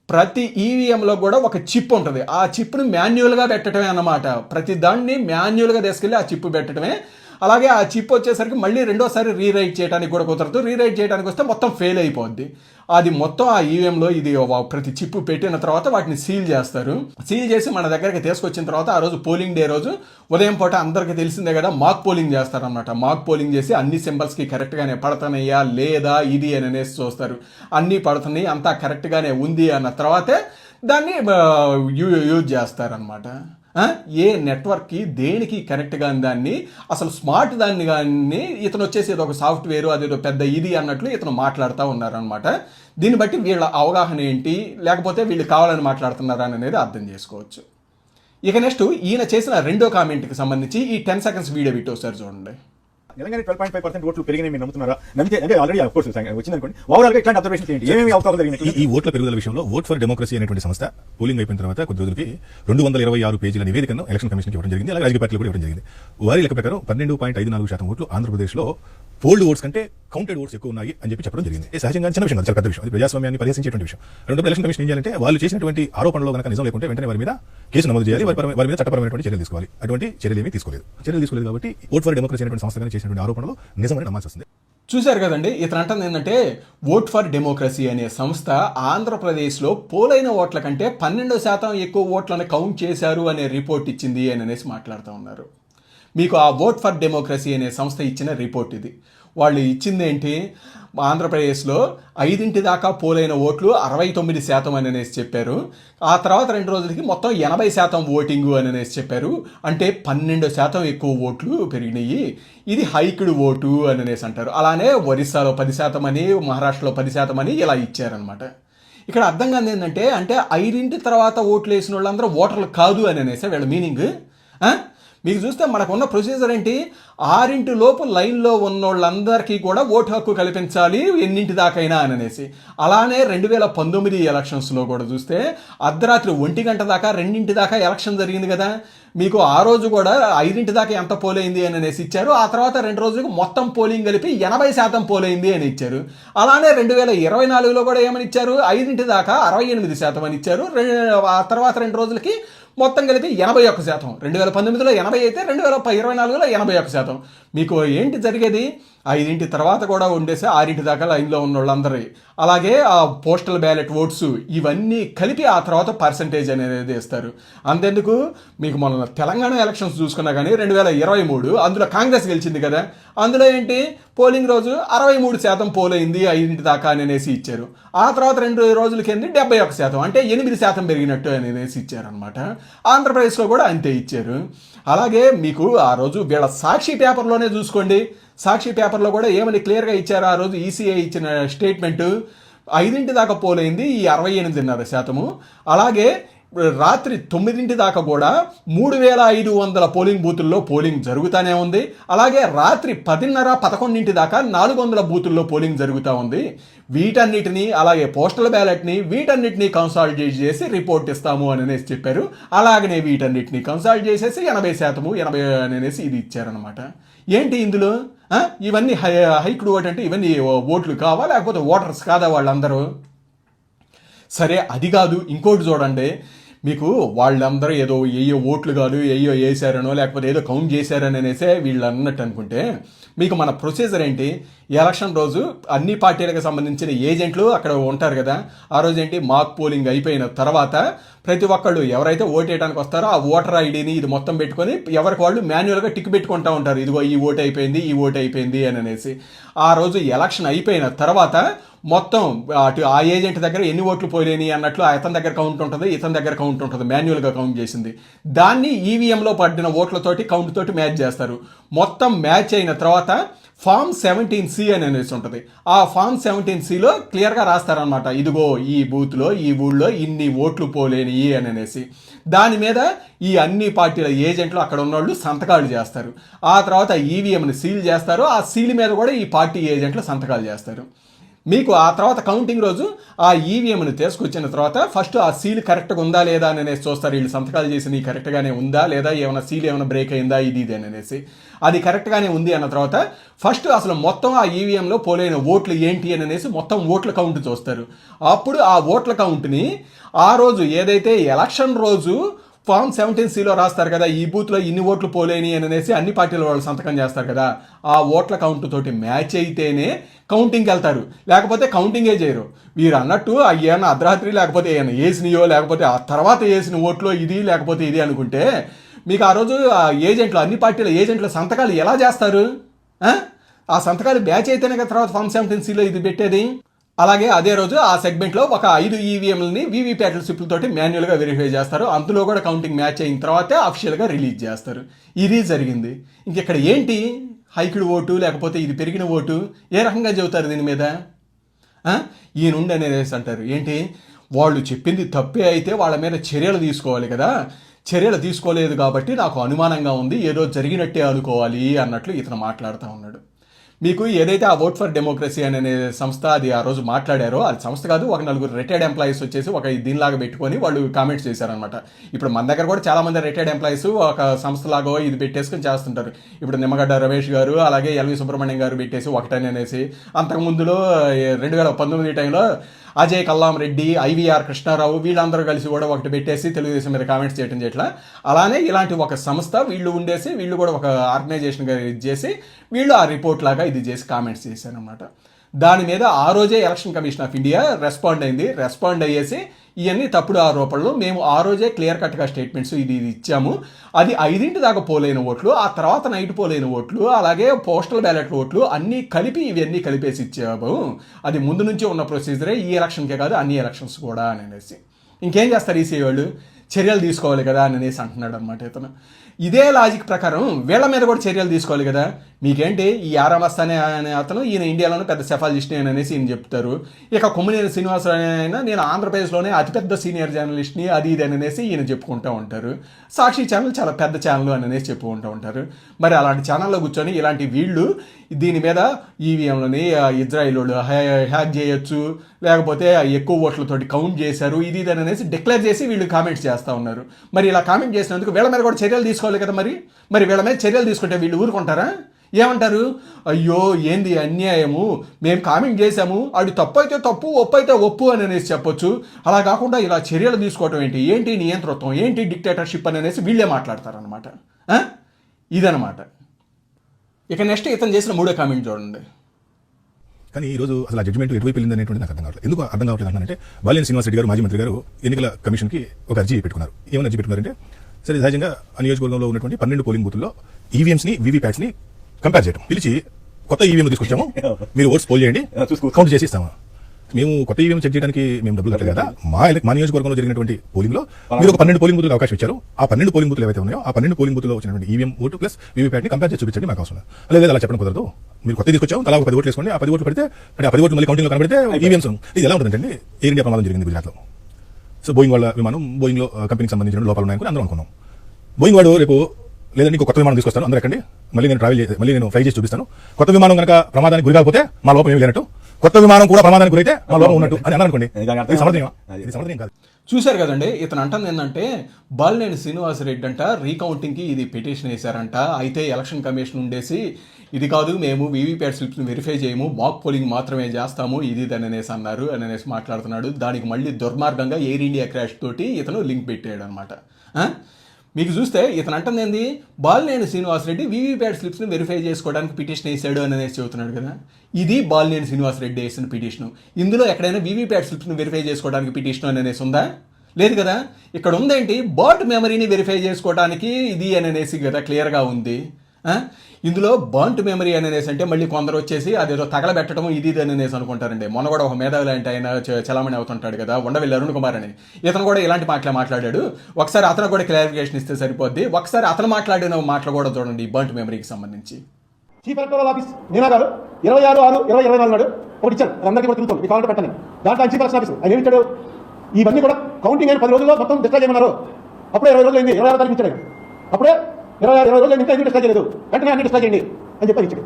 ప్రతి ఈవీఎంలో కూడా ఒక చిప్ ఉంటుంది. ఆ చిప్ను మాన్యువల్గా పెట్టడమే అన్నమాట. ప్రతి దాన్ని మాన్యువల్గా తీసుకెళ్ళి ఆ చిప్ పెట్టడమే అలాగే ఆ చిప్ వచ్చేసరికి మళ్ళీ రెండోసారి రీరైట్ చేయడానికి కూడా కుదరదు. రీరైట్ చేయడానికి వస్తే మొత్తం ఫెయిల్ అయిపోద్ది. అది మొత్తం ఆ ఈవీఎంలో ఇది ప్రతి చిప్ పెట్టిన తర్వాత వాటిని సీల్ చేస్తారు. సీల్ చేసి మన దగ్గరికి తీసుకొచ్చిన తర్వాత ఆ రోజు పోలింగ్ డే రోజు ఉదయం పూట అందరికీ తెలిసిందే కదా మాక్ పోలింగ్ చేస్తారనమాట మాక్ పోలింగ్ చేసి అన్ని సింబల్స్కి కరెక్ట్గానే పడుతున్నాయా లేదా ఇది అని అనేసి చూస్తారు. అన్నీ పడుతున్నాయి అంతా కరెక్ట్గానే ఉంది అన్న తర్వాతే దాన్ని యూ- యూజ్ చేస్తారనమాట ఏ నెట్వర్క్కి దేనికి కరెక్ట్గా దాన్ని అసలు స్మార్ట్ దాన్ని కానీ ఇతను వచ్చేసి ఏదో ఒక సాఫ్ట్వేర్ అదేదో పెద్ద ఇది అన్నట్లు ఇతను మాట్లాడుతూ ఉన్నారనమాట దీన్ని బట్టి వీళ్ళ అవగాహన ఏంటి? లేకపోతే వీళ్ళు కావాలని మాట్లాడుతున్నారా అనేది అర్థం చేసుకోవచ్చు. ఇక నెక్స్ట్ ఈయన చేసిన రెండో కామెంట్కి సంబంధించి ఈ టెన్ సెకండ్స్ వీడియో పెట్టి ఒకసారి చూడండి. Telangana twelve point five percent ఓట్లు పెరిగినాయి మీరు నమ్ముతున్నారా? నమ్మితే అంటే ఆల్రెడీ ఆఫ్ కోర్స్ వచ్చింది అనుకోండి ఓవరాల్గా ఇట్లాంటి అబ్జర్వేషన్ ఏంటి ఏమేమి అవకాశాలు ఈ జరిగినాయి? ఈ ఓట్ల పెరుగుదల విషయంలో ఓట్ ఫర్ డెమోక్రసీ అనేటువంటి సంస్థ పోలింగ్ అయిపోయిన తర్వాత కొద్ది రోజులకి రెండు వందల ఇరవై ఆరు పేజీల నివేదికను ఎలక్షన్ కమిషన్ ఇవ్వడం జరిగింది. అలాగే రాజకీయ పార్టీలు కూడా ఇవ్వడం జరిగింది. వారి లెక్క ప్రకారం పన్నెండు పాయింట్ ఐదు నాలుగు శాతం ఓట్లు ఆంధ్రప్రదేశ్లో పోల్డ్ ఓట్స్ కంటే కౌంటెడ్ ఓట్స్ ఎక్కువ ఉన్నాయి అని చెప్పి చెప్పడం జరిగింది. ఇది సహజంగా చిన్న విషయం చాలా పెద్ద విషయం. అది ప్రజాస్వామ్యాన్ని పరిహసించేటువంటి విషయం. రెండు ఎలక్షన్ కమిషన్ ఏం చేయాలంటే వాళ్ళు చేసినటువంటి ఆరోపణలో కనుక నిజం లేకుంటే వెంటనే వారి మీద కేసు నమోదు చేయాలి. వారి మీద చట్టపరమైనటువంటి చర్యలు తీసుకోవాలి. అటువంటి చర్యలు ఏమీ తీసుకోలేదు. చర్యలు తీసుకోలేదు కాబట్టి ఓట్ ఫర్ డెమోక్రసీ అనేటువంటి సంస్థ చేసినటువంటి ఆరోపణలు నిజమని నమ్మాల్సి వస్తుంది. చూశారు కదండి ఇతను అంటుంది ఏంటంటే ఓట్ ఫర్ డెమోక్రసీ అనే సంస్థ ఆంధ్రప్రదేశ్లో పోలైన ఓట్ల కంటే పన్నెండు శాతం ఎక్కువ ఓట్లను కౌంట్ చేశారు అనే రిపోర్ట్ ఇచ్చింది అని అనేసి మాట్లాడుతూ ఉన్నారు. మీకు ఆ ఓట్ ఫర్ డెమోక్రసీ అనే సంస్థ ఇచ్చిన రిపోర్ట్ ఇది. వాళ్ళు ఇచ్చింది ఏంటి? ఆంధ్రప్రదేశ్లో ఐదింటి దాకా పోలైన ఓట్లు అరవై తొమ్మిది శాతం అని అనేసి చెప్పారు. ఆ తర్వాత రెండు రోజులకి మొత్తం ఎనభై శాతం ఓటింగు అని అనేసి చెప్పారు. అంటే పన్నెండు శాతం ఎక్కువ ఓట్లు పెరిగినాయి. ఇది హైక్డ్ ఓటు అని అనేసి అంటారు. అలానే ఒరిస్సాలో పది శాతం అని మహారాష్ట్రలో పది శాతం అని ఇలా ఇచ్చారనమాట ఇక్కడ అర్థం కాదు ఏంటంటే అంటే ఐదింటి తర్వాత ఓట్లు వేసిన వాళ్ళందరూ ఓటర్లు కాదు అని అనేసి వీళ్ళ మీనింగ్. మీకు చూస్తే మనకున్న ప్రొసీజర్ ఏంటి? ఆరింటి లోపు లైన్లో ఉన్న వాళ్ళందరికీ కూడా ఓటు హక్కు కల్పించాలి ఎన్నింటి దాకైనా అని అనేసి. అలానే రెండు వేల పంతొమ్మిది ఎలక్షన్స్లో కూడా చూస్తే అర్ధరాత్రి ఒంటి గంట దాకా రెండింటి దాకా ఎలక్షన్ జరిగింది కదా. మీకు ఆ రోజు కూడా ఐదింటి దాకా ఎంత పోలైంది అని అనేసి ఇచ్చారు. ఆ తర్వాత రెండు రోజులకు మొత్తం పోలింగ్ కలిపి ఎనభై శాతం పోలైంది అని ఇచ్చారు. అలానే రెండు వేల ఇరవై నాలుగులో కూడా ఏమని ఇచ్చారు? ఐదింటి దాకా అరవై ఎనిమిది శాతం అని ఇచ్చారు. ఆ తర్వాత రెండు రోజులకి మొత్తం కలిపి ఎనభై ఒక్క శాతం. రెండు వేల పంతొమ్మిదిలో ఎనభై అయితే రెండు వేల ప- ఇరవై నాలుగులో ఎనభై ఒక్క శాతం. మీకు ఏంటి జరిగేది? ఐదింటి తర్వాత కూడా ఉండేసి ఆరింటి దాకా లైన్లో ఉన్న వాళ్ళందరి అలాగే ఆ పోస్టల్ బ్యాలెట్ ఓట్స్ ఇవన్నీ కలిపి ఆ తర్వాత పర్సంటేజ్ అనేది ఇస్తారు. అంతెందుకు? మీకు మన తెలంగాణ ఎలక్షన్స్ చూసుకున్నా కానీ రెండు వేల ఇరవై మూడు అందులో కాంగ్రెస్ గెలిచింది కదా. అందులో ఏంటి? పోలింగ్ రోజు అరవై మూడు శాతం పోలైంది ఐదింటి దాకా అనేసి ఇచ్చారు. ఆ తర్వాత రెండు రోజుల కింద డెబ్బై ఒక శాతం అంటే ఎనిమిది శాతం పెరిగినట్టు అని అనేసి ఇచ్చారనమాట ఆంధ్రప్రదేశ్లో కూడా అంతే ఇచ్చారు. అలాగే మీకు ఆ రోజు వీళ్ళ సాక్షి పేపర్లోనే చూసుకోండి. సాక్షి పేపర్లో కూడా ఏమని క్లియర్గా ఇచ్చారు? ఆ రోజు ఈసీఐ ఇచ్చిన స్టేట్మెంట్ ఐదింటి దాకా పోలైంది ఈ అరవై ఎనిమిదిన్నర శాతము. అలాగే రాత్రి తొమ్మిదింటి దాకా కూడా మూడు వేల ఐదు వందల పోలింగ్ బూతుల్లో పోలింగ్ జరుగుతూనే ఉంది. అలాగే రాత్రి పదిన్నర పదకొండింటి దాకా నాలుగు వందల బూతుల్లో పోలింగ్ జరుగుతూ ఉంది. వీటన్నిటిని అలాగే పోస్టల్ బ్యాలెట్ని వీటన్నిటిని కన్సాలిడేట్ చేసి రిపోర్ట్ ఇస్తాము అని అనేసి చెప్పారు. అలాగనే వీటన్నిటిని కన్సాలిడ్ చేసేసి ఎనభై శాతము ఎనభై అని అనేసి ఇది ఇచ్చారనమాట ఏంటి ఇందులో? ఇవన్నీ హై హైకుడు ఓట్ అంటే ఇవన్నీ ఓట్లు కావా? లేకపోతే ఓటర్స్ కాదా వాళ్ళందరూ? సరే అది కాదు. ఇంకోటి చూడండి. మీకు వాళ్ళందరూ ఏదో ఏయో ఓట్లు కాదు ఏయో వేసారనో లేకపోతే ఏదో కౌంట్ చేశారని అనేసే వీళ్ళు అన్నట్టు అనుకుంటే మీకు మన ప్రొసీజర్ ఏంటి? ఎలక్షన్ రోజు అన్ని పార్టీలకు సంబంధించిన ఏజెంట్లు అక్కడ ఉంటారు కదా. ఆ రోజు ఏంటి మాక్ పోలింగ్ అయిపోయిన తర్వాత ప్రతి ఒక్కళ్ళు ఎవరైతే ఓటు వేయడానికి వస్తారో ఆ ఓటర్ ఐడిని ఇది మొత్తం పెట్టుకొని ఎవరికి వాళ్ళు మాన్యువల్గా టిక్ పెట్టుకుంటా ఉంటారు. ఇదిగో ఈ ఓటు అయిపోయింది ఈ ఓటు అయిపోయింది అని అనేసి. ఆ రోజు ఎలక్షన్ అయిపోయిన తర్వాత మొత్తం అటు ఆ ఏజెంట్ దగ్గర ఎన్ని ఓట్లు పోయినాయి అన్నట్లు అతని దగ్గర కౌంట్ ఉంటుంది ఇతని దగ్గర కౌంట్ ఉంటుంది మాన్యువల్గా కౌంట్ చేసింది. దాన్ని ఈవీఎంలో పడిన ఓట్లతోటి కౌంట్ తోటి మ్యాచ్ చేస్తారు. మొత్తం మ్యాచ్ అయిన తర్వాత ఫామ్ సెవెంటీన్ సి అని అనేసి ఉంటుంది. ఆ ఫామ్ సెవెంటీన్ సిలో క్లియర్గా రాస్తారనమాట ఇదిగో ఈ బూత్లో ఈ ఊళ్ళో ఇన్ని ఓట్లు పోలేనియి అని అనేసి. దాని మీద ఈ అన్ని పార్టీల ఏజెంట్లు అక్కడ ఉన్నోళ్ళు సంతకాలు చేస్తారు. ఆ తర్వాత ఈవీఎంని సీల్ చేస్తారు. ఆ సీల్ మీద కూడా ఈ పార్టీ ఏజెంట్లు సంతకాలు చేస్తారు. మీకు ఆ తర్వాత కౌంటింగ్ రోజు ఆ ఈవీఎంను తీసుకొచ్చిన తర్వాత ఫస్ట్ ఆ సీల్ కరెక్ట్గా ఉందా లేదా అని అనేసి చూస్తారు. వీళ్ళు సంతకాలు చేసి నీ కరెక్ట్గానే ఉందా లేదా ఏమైనా సీల్ ఏమైనా బ్రేక్ అయిందా ఇది ఇది అని అనేసి. అది కరెక్ట్గానే ఉంది అన్న తర్వాత ఫస్ట్ అసలు మొత్తం ఆ ఈవీఎంలో పోలైన ఓట్లు ఏంటి అని అనేసి మొత్తం ఓట్ల కౌంట్ చూస్తారు. అప్పుడు ఆ ఓట్ల కౌంట్ని ఆ రోజు ఏదైతే ఎలక్షన్ రోజు ఫామ్ సెవెంటీన్ సిలో రాస్తారు కదా ఈ బూత్లో ఇన్ని ఓట్లు పోలేని అని అనేసి అన్ని పార్టీల వాళ్ళు సంతకం చేస్తారు కదా ఆ ఓట్ల కౌంట్ తోటి మ్యాచ్ అయితేనే కౌంటింగ్కి వెళ్తారు. లేకపోతే కౌంటింగే చేయరు. వీరు అన్నట్టు అయ్యాన అర్ధరాత్రి లేకపోతే ఏమైనా వేసినయో లేకపోతే ఆ తర్వాత వేసిన ఓట్లో ఇది లేకపోతే ఇది అనుకుంటే మీకు ఆ రోజు ఆ ఏజెంట్లు అన్ని పార్టీల ఏజెంట్ల సంతకాలు ఎలా చేస్తారు? ఆ? ఆ సంతకాలు బ్యాచ్ అయితేనే కదా తర్వాత ఫామ్ సెవెంటీన్ సిలో ఇది పెట్టేది. అలాగే అదే రోజు ఆ సెగ్మెంట్లో ఒక ఐదు ఈవీఎంలని వీవీప్యాట్ల స్లిప్లతోటి మాన్యువల్గా వెరిఫై చేస్తారు. అందులో కూడా కౌంటింగ్ మ్యాచ్ అయిన తర్వాతే అఫీషియల్గా రిలీజ్ చేస్తారు. ఇది జరిగింది. ఇంక ఇక్కడ ఏంటి? హైకుడు ఓటు లేకపోతే ఇది పెరిగిన ఓటు? ఏ రకంగా చెబుతారు దీని మీద? ఈయనుండి అనేది అంటారు. ఏంటి? వాళ్ళు చెప్పింది తప్పే అయితే వాళ్ళ మీద చర్యలు తీసుకోవాలి కదా. చర్యలు తీసుకోలేదు కాబట్టి నాకు అనుమానంగా ఉంది. ఏదో జరిగినట్టే అనుకోవాలి అన్నట్లు ఇతను మాట్లాడుతూ ఉన్నాడు. మీకు ఏదైతే ఆ ఓట్ ఫర్ డెమోక్రసీ అనే సంస్థ అది ఆ రోజు మాట్లాడారో అది సంస్థ కాదు ఒక నలుగురు రిటైర్డ్ ఎంప్లాయీస్ వచ్చేసి ఒక దీనిలాగా పెట్టుకొని వాళ్ళు కామెంట్స్ చేశారనమాట ఇప్పుడు మన దగ్గర కూడా చాలామంది రిటైర్డ్ ఎంప్లాయీస్ ఒక సంస్థలాగో ఇది పెట్టేసుకొని చేస్తుంటారు. ఇప్పుడు నిమ్మగడ్డ రమేష్ గారు అలాగే ఎల్వి సుబ్రహ్మణ్యం గారు పెట్టేసి ఒకటని అనేసి అంతకుముందులో రెండు వేల పంతొమ్మిది టైంలో Ajay Kallam Reddy I V R Krishnarao వీళ్ళందరూ కలిసి కూడా ఒకటి పెట్టేసి తెలుగుదేశం మీద కామెంట్స్ చేయడం చేయట్లా. అలానే ఇలాంటి ఒక సంస్థ వీళ్ళు ఉండేసి వీళ్ళు కూడా ఒక ఆర్గనైజేషన్గా ఇది చేసి వీళ్ళు ఆ రిపోర్ట్ లాగా ఇది చేసి కామెంట్స్ చేశారనమాట దాని మీద ఆ రోజే election commission of India respond అయింది. రెస్పాండ్ అయ్యేసి ఇవన్నీ తప్పుడు ఆరోపణలు. మేము ఆ రోజే క్లియర్ కట్గా స్టేట్మెంట్స్ ఇది ఇది ఇచ్చాము. అది ఐదింటి దాకా పోలేని ఓట్లు ఆ తర్వాత నైట్ పోలేని ఓట్లు అలాగే పోస్టల్ బ్యాలెట్ ఓట్లు అన్నీ కలిపి ఇవన్నీ కలిపేసి ఇచ్చాము. అది ముందు నుంచి ఉన్న ప్రొసీజరే ఈ ఎలక్షన్కే కాదు అన్ని ఎలక్షన్స్ కూడా అని అనేసి. ఇంకేం చేస్తారు ఈసీ వాళ్ళు చర్యలు తీసుకోవాలి కదా అని అనేసి అంటున్నాడు అనమాట ఇతను. ఇదే లాజిక్ ప్రకారం వీళ్ళ మీద కూడా చర్యలు తీసుకోవాలి కదా. మీకేంటి? ఈ ఆరామస్తా అనే అతను ఈయన ఇండియాలోనే పెద్ద సెఫాలజిస్ట్ అని అనేసి ఈయన చెప్తారు. ఇక కొమ్మినేని శ్రీనివాసరావు అనే నేను ఆంధ్రప్రదేశ్లోనే అతిపెద్ద సీనియర్ జర్నలిస్ట్ని అది ఇది అని అనేసి ఈయన చెప్పుకుంటూ ఉంటారు. సాక్షి ఛానల్ చాలా పెద్ద ఛానల్ అని అనేసి చెప్పుకుంటూ ఉంటారు. మరి అలాంటి ఛానల్లో కూర్చొని ఇలాంటి వీళ్ళు దీని మీద ఈవీఎంలని ఇజ్రాయిల్ వాళ్ళు హ్యా- హ్యాక్ చేయొచ్చు లేకపోతే ఎక్కువ ఓట్లతోటి కౌంట్ చేశారు ఇది ఇది అనేసి డిక్లేర్ చేసి వీళ్ళు కామెంట్స్ చేస్తూ ఉన్నారు. మరి ఇలా కామెంట్ చేసినందుకు వీళ్ళ మీద కూడా చర్యలు తీసుకోవాలి కదా మరి? మరి వీళ్ళ మీద చర్యలు తీసుకుంటే వీళ్ళు ఊరుకుంటారా? ఏమంటారు? అయ్యో ఏంది అన్యాయము? మేము కామెంట్ చేశాము. అది తప్పు అయితే తప్పు ఒప్పు అయితే ఒప్పు అని అనేసి చెప్పొచ్చు. అలా కాకుండా ఇలా చర్యలు తీసుకోవటం ఏంటి? ఏంటి నియంతృత్వం? ఏంటి డిక్టేటర్షిప్ అని అనేసి వీళ్ళే మాట్లాడతారనమాట ఇదనమాట ఇక నెక్స్ట్ ఇతను చేసిన మూడో కామెంట్ చూడండి. కానీ ఈ రోజు అసలు ఆ జడ్జిమెంట్ ఎటువైపు వెళ్ళింది అనేటువంటి నాకు అర్థం కావట్లేదు. ఎందుకు అర్థం కావట్లేదు అంటే బాలినేని శ్రీనివాస్ రెడ్డి గారు మాజీ మంత్రి గారు ఎన్నికల కమిషన్కి ఒక అర్జీ పెట్టుకున్నారు. ఏమైనా అర్జీ పెట్టుకున్నారంటే సరే సహజంగా ఆ నియోజకవర్గంలో ఉన్నటువంటి పన్నెండు పోలింగ్ బూతుల్లో ఈవీఎంస్ని వీవీప్యాట్స్ని కంపేర్ చేయడం పిలిచి కొత్త ఈవీఎం తీసుకొచ్చాము. మీరు ఓట్స్ పోల్ చేయండి. కౌంట్ చేసి ఇస్తాము. మేము కొత్త ఈవీఎం చెక్ చేయడానికి మేము డబ్బులు కట్టలేదు కదా. మా నియోజకవర్గంలో జరిగినటువంటి పోలింగ్లో మీరు ఒక పన్నెండు పోలింగ్ బూతులు అవకాశం ఇచ్చారు. ఆ పన్నెండు పోలింగ్ బూతులు ఏవైతే ఉన్నాయో ఆ పన్నెండు పోలింగ్ బూతుల్లో వచ్చినటువంటి ఈవీఎం ఓటు ప్లస్ వీవీప్యాట్ని కంపేర్ చేసి చూపించండి మాకు అవసరం. లేదు అలా చెప్పడం కుదరదు. మీరు కొత్త తీసుకొచ్చాము తలా ఒక పది ఓట్లు వేసుకోండి ఆ పది ఓట్లు పెడితే అంటే ఆ పది ఓట్లు మళ్ళీ కౌంటింగ్లో కనబడితే ఈవీఎంస్ ఇది ఎలా ఉంటుందంటే ఎయిర్ ఇండియా ప్రమాదం జరిగింది గుజరాత్లో సో బోయింగ్ వాళ్ళ విమానం బోయింగ్లో కంపెనీకి సంబంధించిన లోపాలు ఉన్నాయని అందరం అనుకున్నాం. బోయింగ్ వాడు రేపు లేదంటే ఇంకో కొత్త విమానం తీసుకొస్తాను అందరూ ఎక్కండి. మళ్ళీ నేను ట్రావెల్ చేసి మళ్ళీ నేను ఫ్లై చేసి చూపిస్తాను. కొత్త విమానం కనుక ప్రమాదానికి గురి కాకపోతే మా లోపం ఏమి లేనట్టు. కొత్త విమానం కూడా ప్రమాదానికి గురైతే మా లోపం ఉన్నట్టు అని అనుకోండి ఇది. ఇది సమర్థనీయం కాదు. చూశారు కదండి ఇతను అంటుంది ఏంటంటే బాలినేని శ్రీనివాసరెడ్డి అంట రీకౌంటింగ్కి ఇది పిటిషన్ వేశారంట అయితే ఎలక్షన్ కమిషన్ ఉండేసి ఇది కాదు మేము వీవీప్యాట్ స్లిప్స్ని వెరిఫై చేయము మాక్ పోలింగ్ మాత్రమే చేస్తాము ఇది ఇది అని అనేసి అన్నారు అని అనేసి మాట్లాడుతున్నాడు. దానికి మళ్ళీ దుర్మార్గంగా ఎయిర్ ఇండియా క్రాష్ తోటి ఇతను లింక్ పెట్టాడు అనమాట మీకు చూస్తే ఇతను అంటుంది ఏంది? బాలినేని శ్రీనివాసరెడ్డి వీవీప్యాట్ స్లిప్స్ని వెరిఫై చేసుకోవడానికి పిటిషన్ వేసాడు అనేది అనేసి చెబుతున్నాడు కదా. ఇది బాలినేని శ్రీనివాసరెడ్డి వేసిన పిటిషన్. ఇందులో ఎక్కడైనా వీవీప్యాట్ స్లిప్స్ని వెరిఫై చేసుకోవడానికి పిటిషన్ అనేసి ఉందా? లేదు కదా. ఇక్కడ ఉందేంటి? బాట్ మెమరీని వెరిఫై చేసుకోవడానికి ఇది అనేసి కదా క్లియర్గా ఉంది. ఇందులో బాంట్ మెమరీ అని అనేసి అంటే మళ్ళీ కొందరు వచ్చేసి అదేదో తగలబెట్టడం ఇది ఇది అనేసి అనుకుంటారండి. మొన్న కూడా ఒక మేధావి లాంటి ఆయన చలామణి అవుతుంటాడు కదా ఉండవెల్లి అరుణ్ కుమార్ అని. ఇతను కూడా ఇలాంటి మాటలే మాట్లాడాడు. ఒకసారి అతను కూడా క్లారిఫికేషన్ ఇస్తే సరిపోద్ది. ఒకసారి అతను మాట్లాడిన మాటలు కూడా చూడండి ఈ బాంట్ మెమరీకి సంబంధించి. చీఫ్ ఎలక్టోరల్ ఆఫీస్ నినాదాలు ఇరవై ఆరు ఆరు ఇరవై ఇరవై నాలుగు నాడు ఒకటి ఇచ్చారు. అందరికీ కూడా తిరుగుతుంది మీ కావాలంటే పెట్టండి. దాంట్లో ఆయన చీఫ్ ఎలక్షన్ ఆఫీస్ ఆయన ఏమి ఇవన్నీ కూడా కౌంటింగ్ అయిన పది రోజుల్లో మొత్తం డిస్ట్రాక్ చేయమన్నారు. అప్పుడే ఇరవై రోజులు అయింది. ఇరవై ఆరు తారీఖు ఇచ్చాడు అప్పుడే ఇరవై ఇరవై రోజులు ఇంకా ఎందుకు డిస్ట్రా చేయలేదు? వెంటనే అన్ని డిస్ట్రా చేయండి అని చెప్పి ఇచ్చాడు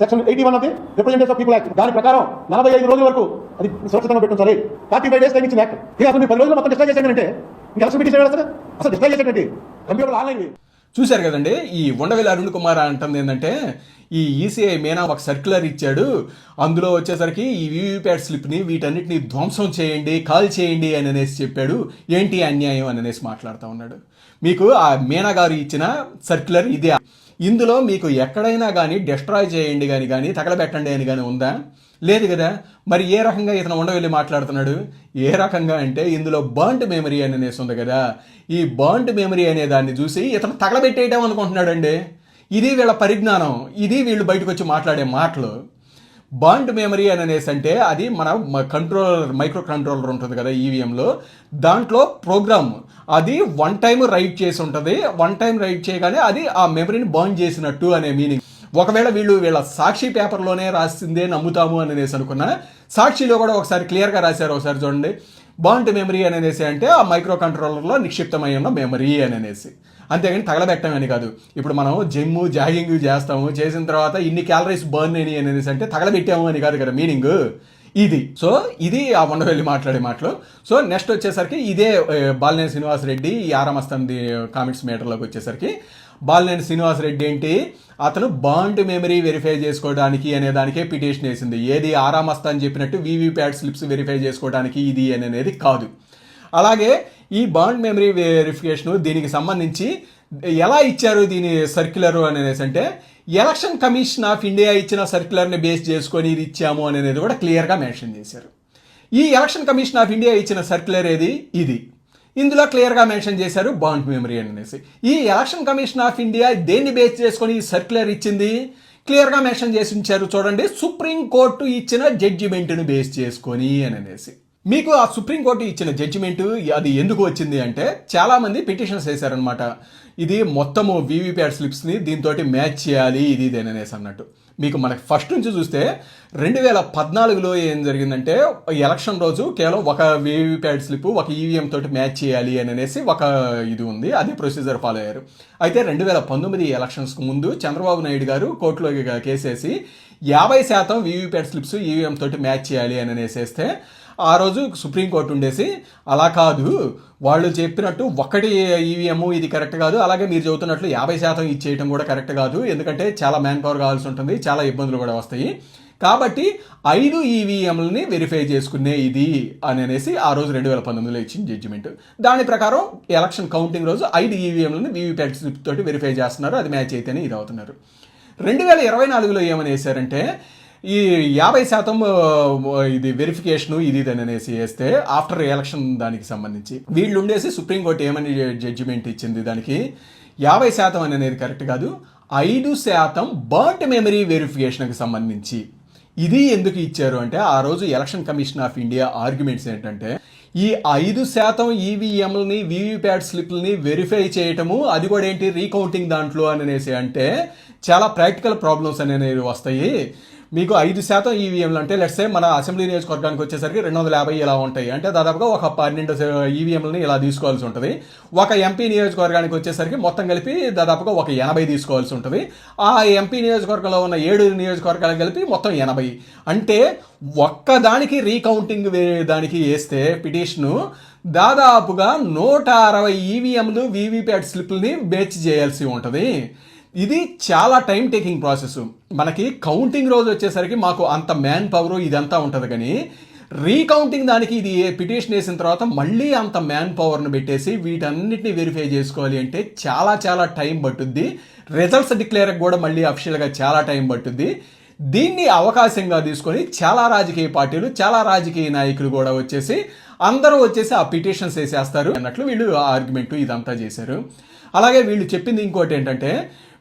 section eighty one of the representative of people act. దాని ప్రకారం నలభై ఐదు రోజుల వరకు అది సురక్షితంగా పెట్టుంచాలి ఫార్టీ ఫైవ్ డేస్ టైం ఇచ్చిన యాక్ట్. ఇక అసలు పది రోజులు మొత్తం డిస్ట్రా అంటే ఇంకా అసలు మీటింగ్ చేయడం అసలు? డిస్ట్రా చేసేటండి కంప్యూటర్ ఆన్లైన్ చూశారు కదండి ఈ ఉండవేలి అరుణ్ కుమార్ అంటుంది ఏంటంటే ఈ ఈసీఐ మేనా ఒక సర్క్యులర్ ఇచ్చాడు. అందులో వచ్చేసరికి ఈ వీవీప్యాట్ స్లిప్ని వీటన్నిటిని ధ్వంసం చేయండి కాల్ చేయండి అని అనేసి చెప్పాడు. ఏంటి అన్యాయం అని అనేసి మాట్లాడుతూ ఉన్నాడు. మీకు ఆ మీనా గారు ఇచ్చిన సర్క్యులర్ ఇదే. ఇందులో మీకు ఎక్కడైనా కానీ డిస్ట్రాయ్ చేయండి కానీ కానీ తగలబెట్టండి అని కానీ ఉందా? లేదు కదా. మరి ఏ రకంగా ఇతను ఉండవెళ్ళి మాట్లాడుతున్నాడు? ఏ రకంగా అంటే ఇందులో బాండ్ మెమరీ అని అనేసి ఉంది కదా. ఈ బాండ్ మెమరీ అనే దాన్ని చూసి ఇతను తగలబెట్టేయటం అనుకుంటున్నాడండి. ఇది వీళ్ళ పరిజ్ఞానం. ఇది వీళ్ళు బయటకు వచ్చి మాట్లాడే మాటలు. బాండ్ మెమరీ అని అనేసి అంటే అది మన కంట్రోలర్ మైక్రో కంట్రోలర్ ఉంటుంది కదా ఈవీఎంలో దాంట్లో ప్రోగ్రామ్ అది వన్ టైం రైట్ చేసి ఉంటుంది. వన్ టైం రైట్ చేయగానే అది ఆ మెమరీని బాండ్ చేసినట్టు అనే మీనింగ్ ఒకవేళ వీళ్ళు వీళ్ళ సాక్షి పేపర్లోనే రాసిందే నమ్ముతాము అని అనేసి అనుకున్నా సాక్షిలో కూడా ఒకసారి క్లియర్గా రాశారు ఒకసారి చూడండి. బాండ్ మెమరీ అని అనేసి అంటే ఆ మైక్రో కంట్రోలర్లో నిక్షిప్తమై ఉన్న మెమరీ అని అనేసి. అంతేగాని తగలబెట్టడం అని కాదు. ఇప్పుడు మనం జిమ్ జాగింగ్ చేస్తాము. చేసిన తర్వాత ఇన్ని క్యాలరీస్ బర్న్ అయినాయి అనేసి అంటే తగలబెట్టాము అని కాదు కదా మీనింగ్ ఇది. సో ఇది ఆ ఉండవెళ్ళి మాట్లాడే మాటలు. సో నెక్స్ట్ వచ్చేసరికి ఇదే బాలినేని శ్రీనివాస్ రెడ్డి ఈ ఆరామస్తంది కామెంట్స్ మీటర్లోకి వచ్చేసరికి. బాలినేని శ్రీనివాస్ రెడ్డి ఏంటి? అతను బాండ్ మెమరీ వెరిఫై చేసుకోవడానికి అనే దానికే పిటిషన్ వేసింది. ఏది ఆరామస్తా అని చెప్పినట్టు వీవీప్యాట్ స్లిప్స్ వెరిఫై చేసుకోవడానికి ఇది అనేది కాదు. అలాగే ఈ బాండ్ మెమరీ వెరిఫికేషన్ దీనికి సంబంధించి ఎలా ఇచ్చారు దీని సర్క్యులర్ అనేసి అంటే ఎలక్షన్ కమిషన్ ఆఫ్ ఇండియా ఇచ్చిన సర్క్యులర్ని బేస్ చేసుకొని ఇది ఇచ్చాము అనేది కూడా క్లియర్గా మెన్షన్ చేశారు. ఈ ఎలక్షన్ కమిషన్ ఆఫ్ ఇండియా ఇచ్చిన సర్క్యులర్ ఏది? ఇది. ఇందులో క్లియర్గా మెన్షన్ చేశారు బాండ్ మెమరీ అని అనేసి. ఈ ఎలక్షన్ కమిషన్ ఆఫ్ ఇండియా దేన్ని బేస్ చేసుకొని ఈ సర్క్యులర్ ఇచ్చింది? క్లియర్గా మెన్షన్ చేసి ఉంచారు చూడండి. సుప్రీం కోర్టు ఇచ్చిన జడ్జిమెంట్ను బేస్ చేసుకొని అని అనేసి. మీకు ఆ సుప్రీం కోర్టు ఇచ్చిన జడ్జిమెంట్ అది ఎందుకు వచ్చింది అంటే చాలామంది పిటిషన్స్ వేశారనమాట ఇది మొత్తము వీవీప్యాట్ స్లిప్స్ని దీంతో మ్యాచ్ చేయాలి ఇది ఇది అని అనేసి అన్నట్టు. మీకు మనకి ఫస్ట్ నుంచి చూస్తే రెండు వేల పద్నాలుగులో ఏం జరిగిందంటే ఎలక్షన్ రోజు కేవలం ఒక వీవీప్యాట్ స్లిప్ ఒక ఈవీఎం తోటి మ్యాచ్ చేయాలి అని అనేసి ఒక ఇది ఉంది అదే ప్రొసీజర్ ఫాలో అయ్యారు. అయితే రెండు వేల పంతొమ్మిది ఎలక్షన్స్కు ముందు చంద్రబాబు నాయుడు గారు కోర్టులో కేసేసి యాభై శాతం వీవీప్యాట్ స్లిప్స్ ఈవీఎం తోటి మ్యాచ్ చేయాలి అని అనేసేస్తే ఆ రోజు సుప్రీంకోర్టు ఉండేసి అలా కాదు వాళ్ళు చెప్పినట్టు ఒక్కటి ఈవీఎం ఇది కరెక్ట్ కాదు అలాగే మీరు చెబుతున్నట్లు యాభై శాతం ఇచ్చేయటం కూడా కరెక్ట్ కాదు ఎందుకంటే చాలా మ్యాన్ పవర్ కావాల్సి ఉంటుంది చాలా ఇబ్బందులు కూడా వస్తాయి. కాబట్టి ఐదు ఈవీఎంలని వెరిఫై చేసుకునే ఇది అని అనేసి ఆ రోజు రెండు వేల పంతొమ్మిదిలో ఇచ్చిన జడ్జిమెంట్ దాని ప్రకారం ఎలక్షన్ కౌంటింగ్ రోజు ఐదు ఈవీఎంలని వీవీప్యాట్ స్లిప్ తోటి వెరిఫై చేస్తున్నారు అది మ్యాచ్ అయితేనే ఇది అవుతున్నారు. రెండు వేల ఇరవై నాలుగులో ఏమని వేశారంటే ఈ యాభై శాతం ఇది వెరిఫికేషన్ ఇది ఇది అనేసి వేస్తే ఆఫ్టర్ ఎలక్షన్ దానికి సంబంధించి. వీళ్ళు ఉండేసి సుప్రీంకోర్టు ఏమని జడ్జిమెంట్ ఇచ్చింది దానికి? యాభై శాతం అనేది కరెక్ట్ కాదు. ఐదు శాతం బర్ట్ మెమరీ వెరిఫికేషన్కి సంబంధించి. ఇది ఎందుకు ఇచ్చారు అంటే ఆ రోజు election commission of India arguments ఏంటంటే ఈ ఐదు శాతం ఈవీఎంలని వీవీప్యాట్ స్లిప్లని వెరిఫై చేయటము అది కూడా ఏంటి రీకౌంటింగ్ దాంట్లో అని అనేసి అంటే చాలా ప్రాక్టికల్ ప్రాబ్లమ్స్ అనేవి వస్తాయి. మీకు ఐదు శాతం ఈవీఎంలు అంటే లెట్సే మన అసెంబ్లీ నియోజకవర్గానికి వచ్చేసరికి రెండు వందల యాభై ఇలా ఉంటాయి. అంటే దాదాపుగా ఒక పన్నెండు ఈవీఎంలని ఇలా తీసుకోవాల్సి ఉంటుంది. ఒక ఎంపీ నియోజకవర్గానికి వచ్చేసరికి మొత్తం కలిపి దాదాపుగా ఒక ఎనభై తీసుకోవాల్సి ఉంటుంది. ఆ ఎంపీ నియోజకవర్గంలో ఉన్న ఏడు నియోజకవర్గాలు కలిపి మొత్తం ఎనభై. అంటే ఒక్కదానికి రీకౌంటింగ్ దానికి వేస్తే పిటిషను దాదాపుగా నూట అరవై ఈవీఎంలు వీవీప్యాట్ స్లిప్లని బేచ్ చేయాల్సి ఉంటుంది. ఇది చాలా టైం టేకింగ్ ప్రాసెస్ మనకి కౌంటింగ్ రోజు వచ్చేసరికి మాకు అంత మ్యాన్ పవర్ ఇదంతా ఉంటుంది కానీ రీకౌంటింగ్ దానికి ఇది పిటిషన్ వేసిన తర్వాత మళ్ళీ అంత మ్యాన్ పవర్ను పెట్టేసి వీటన్నిటిని వెరిఫై చేసుకోవాలి అంటే చాలా చాలా టైం పట్టుద్ది. రిజల్ట్స్ డిక్లేర్ కూడా మళ్ళీ అఫిషియల్గా చాలా టైం పట్టుద్ది. దీన్ని అవకాశంగా తీసుకొని చాలా రాజకీయ పార్టీలు చాలా రాజకీయ నాయకులు కూడా వచ్చేసి అందరూ వచ్చేసి ఆ పిటిషన్స్ వేసేస్తారు అన్నట్లు వీళ్ళు ఆర్గ్యుమెంట్ ఇదంతా చేశారు. అలాగే వీళ్ళు చెప్పింది ఇంకోటి ఏంటంటే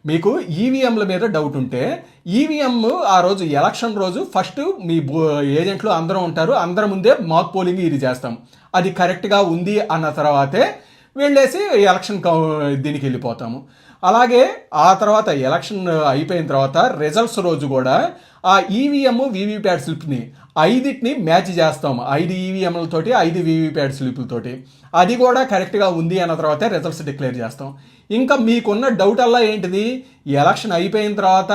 మీకు ఈవీఎంల మీద డౌట్ ఉంటే ఈవీఎం ఆ రోజు ఎలక్షన్ రోజు ఫస్ట్ మీ బో- ఏజెంట్లు అందరూ ఉంటారు. అందరి ముందే మాక్ పోలింగ్ ఇది చేస్తాం. అది కరెక్ట్గా ఉంది అన్న తర్వాతే వెళ్ళేసి ఎలక్షన్ కౌ- దీనికి వెళ్ళిపోతాము. అలాగే ఆ తర్వాత ఎలక్షన్ అయిపోయిన తర్వాత రిజల్ట్స్ రోజు కూడా ఆ ఈవీఎం వీవీప్యాట్ స్లిప్ని ఐదిటిని మ్యాచ్ చేస్తాము ఐదు ఈవీఎంలతోటి ఐదు వీవీప్యాట్ స్లిప్లతోటి అది కూడా కరెక్ట్గా ఉంది అన్న తర్వాత రిజల్ట్స్ డిక్లేర్ చేస్తాం. ఇంకా మీకున్న డౌట్ అలా ఏంటిది? ఎలక్షన్ అయిపోయిన తర్వాత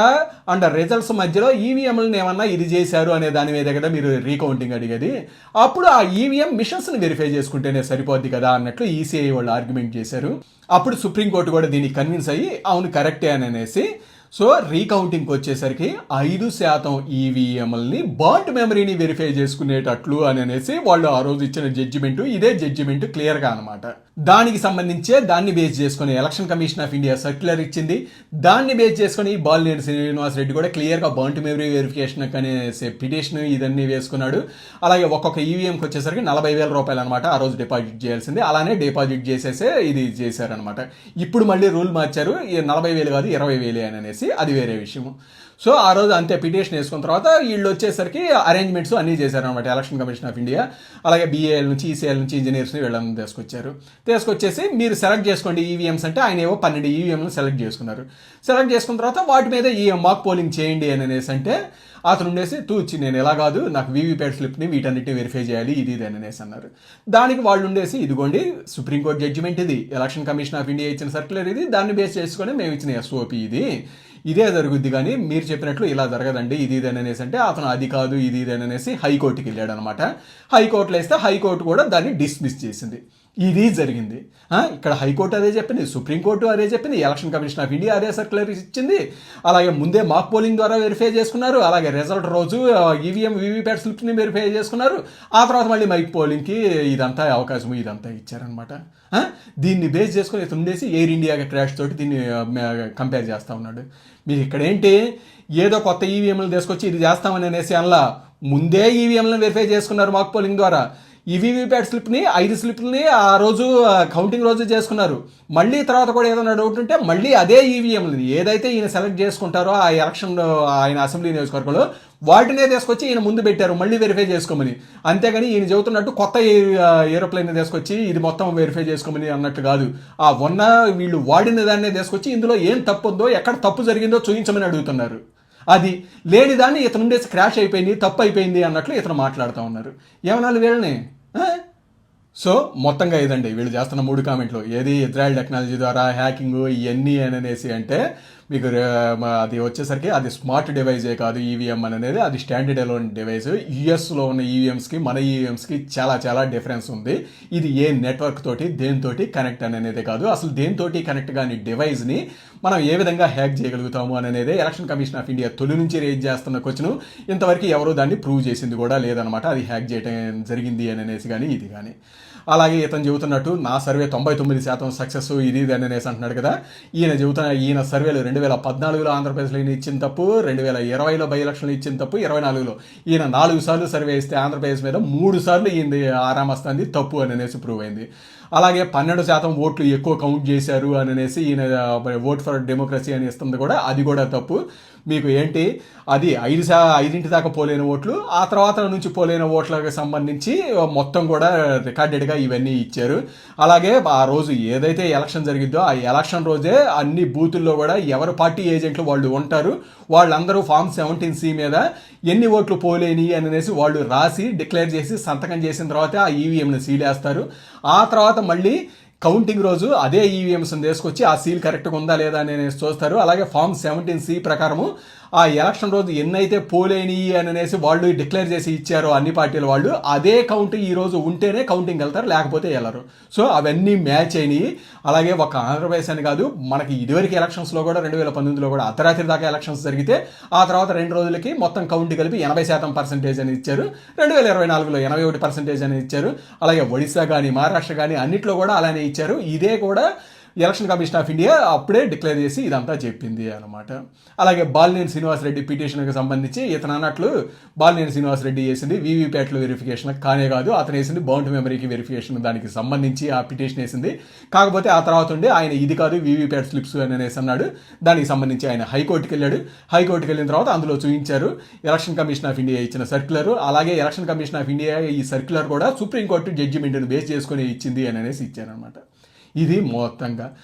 అండ్ రిజల్ట్స్ మధ్యలో ఈవీఎంలను ఏమన్నా ఇది చేశారు అనే దాని మీద కదా మీరు రీకౌంటింగ్ అడిగేది. అప్పుడు ఆ ఈవీఎం మిషన్స్ని వెరిఫై చేసుకుంటేనే సరిపోద్ది కదా అన్నట్లు ఈసీఐ వాళ్ళు ఆర్గ్యుమెంట్ చేశారు. అప్పుడు సుప్రీంకోర్టు కూడా దీనికి కన్విన్స్ అయ్యి అవును కరెక్టే అని అనేసి సో రీకౌంటింగ్కి వచ్చేసరికి ఐదు శాతం ఈవీఎంలని బాండ్ మెమరీని వెరిఫై చేసుకునేటట్లు అని అనేసి వాళ్ళు ఆ రోజు ఇచ్చిన జడ్జిమెంట్ ఇదే జడ్జిమెంట్ క్లియర్గా అనమాట దానికి సంబంధించే దాన్ని బేస్ చేసుకుని election commission of India circular ఇచ్చింది. దాన్ని బేస్ చేసుకుని బాలినేని శ్రీనివాస్ రెడ్డి కూడా క్లియర్గా బాండ్ మెమరీ వెరిఫికేషన్ అనేసి పిటిషన్ ఇదన్నీ వేసుకున్నాడు. అలాగే ఒక్కొక్క ఈవీఎంకి వచ్చేసరికి నలభై వేల రూపాయలు అనమాట ఆ రోజు డిపాజిట్ చేయాల్సింది. అలానే డిపాజిట్ చేసేసే ఇది చేశారనమాట ఇప్పుడు మళ్ళీ రూల్ మార్చారు. నలభై వేలు కాదు ఇరవై వేలే అని అనేసి అది వేరే విషయం సో ఆ రోజు అంతే పిటిషన్ వేసుకున్న తర్వాత వీళ్ళు వచ్చేసరికి అరేంజ్మెంట్స్ అన్నీ చేశారనమాట ఎలక్షన్ కమిషన్ ఆఫ్ ఇండియా అలాగే బీఏఎల్ నుంచి ఈసీఎల్ నుంచి ఇంజనీర్స్ని వీళ్ళని తీసుకొచ్చారు. తీసుకొచ్చేసి మీరు సెలెక్ట్ చేసుకోండి ఈవీఎంస్ అంటే ఆయన ఏవో పన్నెండు ఈవీఎంలు సెలెక్ట్ చేసుకున్నారు. సెలెక్ట్ చేసుకున్న తర్వాత వాటి మీద ఈ మాక్ పోలింగ్ చేయండి అని అనేసి అంటే అతను ఉండేసి తూచి నేను ఎలా కాదు నాకు వీవీప్యాట్ స్లిప్ని వీటన్నిటిని వెరిఫై చేయాలి ఇది ఇది అని అనేసి అన్నారు. దానికి వాళ్ళు ఉండేసి ఇదిగోండి సుప్రీంకోర్టు జడ్జిమెంట్ ఇది ఎలక్షన్ కమిషన్ ఆఫ్ ఇండియా ఇచ్చిన సర్క్యులర్ ఇది దాన్ని బేస్ చేసుకొని మేము ఇచ్చిన ఎస్ఓపి ఇది ఇదే జరుగుద్ది కానీ మీరు చెప్పినట్లు ఇలా జరగదండి ఇది ఇది అనేసి అంటే అతను అది కాదు ఇది ఇది అని అనేసి హైకోర్టుకి వెళ్ళాడు అనమాట హైకోర్టులో వేస్తే హైకోర్టు కూడా దాన్ని డిస్మిస్ చేసింది. ఇది జరిగింది. ఇక్కడ హైకోర్టు అదే చెప్పింది సుప్రీంకోర్టు అదే చెప్పింది ఎలక్షన్ కమిషన్ ఆఫ్ ఇండియా అదే సర్క్యులర్ ఇచ్చింది. అలాగే ముందే మాక్ పోలింగ్ ద్వారా వెరిఫై చేసుకున్నారు. అలాగే రిజల్ట్ రోజు ఈవీఎం వీవీప్యాట్ స్లిప్ని వెరిఫై చేసుకున్నారు. ఆ తర్వాత మళ్ళీ మైక్ పోలింగ్కి ఇదంతా అవకాశం ఇదంతా ఇచ్చారనమాట దీన్ని బేస్ చేసుకొని ఇతను ఎయిర్ ఇండియా క్రాష్ తోటి దీన్ని కంపేర్ చేస్తూ ఉన్నాడు. మీరు ఇక్కడ ఏంటి ఏదో కొత్త ఈవీఎంలు తీసుకొచ్చి ఇది చేస్తామని అనేసి అందులో ముందే ఈవీఎంలను వెరిఫై చేసుకున్నారు మాక్ పోలింగ్ ద్వారా. ఈ వీవీప్యాట్ స్లిప్ని ఐదు స్లిప్ని ఆ రోజు కౌంటింగ్ రోజు చేసుకున్నారు. మళ్ళీ తర్వాత కూడా ఏదైనా డౌట్ ఉంటే మళ్ళీ అదే ఈవీఎంలని ఏదైతే ఈయన సెలెక్ట్ చేసుకుంటారో ఆ ఎలక్షన్ ఆయన అసెంబ్లీ నియోజకవర్గంలో వాటినే తీసుకొచ్చి ఈయన ముందు పెట్టారు. మళ్ళీ వెరిఫై చేసుకోమని. అంతేగాని ఈయన చెబుతున్నట్టు కొత్త ఏరోప్లేన్ తీసుకొచ్చి ఇది మొత్తం వెరిఫై చేసుకోమని అన్నట్టు కాదు. ఆ ఉన్న వీళ్ళు వాడిన దాన్నే తీసుకొచ్చి ఇందులో ఏం తప్పు ఉందో ఎక్కడ తప్పు జరిగిందో చూపించమని అడుగుతున్నారు. అది లేని దాన్ని ఇతను ఉండేసి క్రాష్ అయిపోయింది తప్పు అయిపోయింది అన్నట్లు ఇతను మాట్లాడుతూ ఉన్నారు. ఏమనాలి వీళ్ళని? సో మొత్తంగా ఇదండి వీళ్ళు చేస్తున్న మూడు కామెంట్లు. ఏది ఇజ్రాయెల్ టెక్నాలజీ ద్వారా హ్యాకింగ్ ఇవన్నీ అని అనేసి అంటే మీకు అది వచ్చేసరికి అది స్మార్ట్ డివైజే కాదు ఈవీఎం అనేది అది స్టాండర్డ్ ఎలోన్ డివైస్ యుఎస్లో ఉన్న ఈవీఎంస్కి మన ఈవీఎంస్కి చాలా చాలా డిఫరెన్స్ ఉంది. ఇది ఏ నెట్వర్క్ తోటి దేనితోటి కనెక్ట్ అనేది కాదు. అసలు దేనితోటి కనెక్ట్ కాని డివైస్ని మనం ఏ విధంగా హ్యాక్ చేయగలుగుతాము అనేది ఎలక్షన్ కమిషన్ ఆఫ్ ఇండియా తొలి నుంచి రేజ్ చేస్తున్న క్వశ్చన్. ఇంతవరకు ఎవరు దాన్ని ప్రూవ్ చేసింది కూడా లేదనమాట అది హ్యాక్ చేయడం జరిగింది అని అనేసి కానీ ఇది కానీ అలాగే ఇతను చెబుతున్నట్టు నా సర్వే తొంభై తొమ్మిది శాతం సక్సెస్ ఇది ఇది అని అనేసి అంటున్నాడు కదా. ఈయన చెబుతున్న ఈయన సర్వేలు రెండు వేల పద్నాలుగులో ఆంధ్రప్రదేశ్లో ఈయన ఇచ్చిన తప్పు రెండు వేల ఇరవైలో బై లక్షలు ఇచ్చిన తప్పు ఇరవై నాలుగులో. ఈయన నాలుగు సార్లు సర్వే ఇస్తే ఆంధ్రప్రదేశ్ మీద మూడు సార్లు ఈయన ఆరామస్తుంది తప్పు అని అనేసి ప్రూవ్ అయింది. అలాగే పన్నెండు శాతం ఓట్లు ఎక్కువ కౌంట్ చేశారు అని అనేసి ఈయన ఓట్ ఫర్ డెమోక్రసీ అని ఇస్తుంది కూడా అది కూడా తప్పు. మీకు ఏంటి? అది ఐదు శా ఐదింటి దాకా పోలేని ఓట్లు ఆ తర్వాత నుంచి పోలేని ఓట్లకు సంబంధించి మొత్తం కూడా రికార్డెడ్గా ఇవన్నీ ఇచ్చారు. అలాగే ఆ రోజు ఏదైతే ఎలక్షన్ జరిగిద్దో ఆ ఎలక్షన్ రోజే అన్ని బూతుల్లో కూడా ఎవరు పార్టీ ఏజెంట్లు వాళ్ళు ఉంటారు. వాళ్ళందరూ ఫామ్ సెవెంటీన్ సి మీద ఎన్ని ఓట్లు పోలేని అని అనేసి వాళ్ళు రాసి డిక్లేర్ చేసి సంతకం చేసిన తర్వాత ఆ ఈవీఎంని సీలేస్తారు. ఆ తర్వాత మళ్ళీ కౌంటింగ్ రోజు అదే ఈవీఎంస్ తీసుకొచ్చి ఆ సీల్ కరెక్ట్గా ఉందా లేదా అని చూస్తారు. అలాగే ఫామ్ సెవెంటీన్ సి ప్రకారము ఆ ఎలక్షన్ రోజు ఎన్నైతే పోలేనియి అని అనేసి వాళ్ళు డిక్లేర్ చేసి ఇచ్చారో అన్ని పార్టీల వాళ్ళు అదే కౌంట్ ఈరోజు ఉంటేనే కౌంటింగ్ వెళ్తారు లేకపోతే వెళ్ళరు. సో అవన్నీ మ్యాచ్ అయినాయి. అలాగే ఒక ఆంధ్రప్రదేశ్ అని కాదు మనకి ఇదివరకు ఎలక్షన్స్లో కూడా రెండు వేల పంతొమ్మిదిలో కూడా అర్ధరాత్రి దాకా ఎలక్షన్స్ జరిగితే ఆ తర్వాత రెండు రోజులకి మొత్తం కౌంట్ కలిపి ఎనభై శాతం పర్సెంటేజ్ అని ఇచ్చారు. రెండు వేల ఇరవై నాలుగులో ఎనభై ఒకటి పర్సెంటేజ్ అని ఇచ్చారు. అలాగే ఒడిశా కానీ మహారాష్ట్ర కానీ అన్నిట్లో కూడా అలానే ఇచ్చారు. ఇదే కూడా ఎలక్షన్ కమిషన్ ఆఫ్ ఇండియా అప్పుడే డిక్లేర్ చేసి ఇదంతా చెప్పింది అనమాట అలాగే బాలినేని శ్రీనివాసరెడ్డి పిటిషన్కి సంబంధించి ఇతను అన్నట్లు బాలినేని శ్రీనివాసరెడ్డి చేసింది వీవీప్యాట్లు వెరిఫికేషన్ కానే కాదు అతను వేసింది బౌండ్ మెమరీకి వెరిఫికేషన్ దానికి సంబంధించి ఆ పిటిషన్ వేసింది. కాకపోతే ఆ తర్వాత ఉండి ఆయన ఇది కాదు వీవీప్యాట్ స్లిప్స్ అని అనేసి అన్నాడు. దానికి సంబంధించి ఆయన హైకోర్టుకి వెళ్ళాడు. హైకోర్టుకి వెళ్ళిన తర్వాత అందులో చూపించారు ఎలక్షన్ కమిషన్ ఆఫ్ ఇండియా ఇచ్చిన సర్క్యులర్ అలాగే ఎలక్షన్ కమిషన్ ఆఫ్ ఇండియా ఈ సర్క్యులర్ కూడా సుప్రీంకోర్టు జడ్జిమెంట్ను బేస్ చేసుకొని ఇచ్చింది అని అనేసి ఇచ్చారనమాట ఇది మొత్తంగా.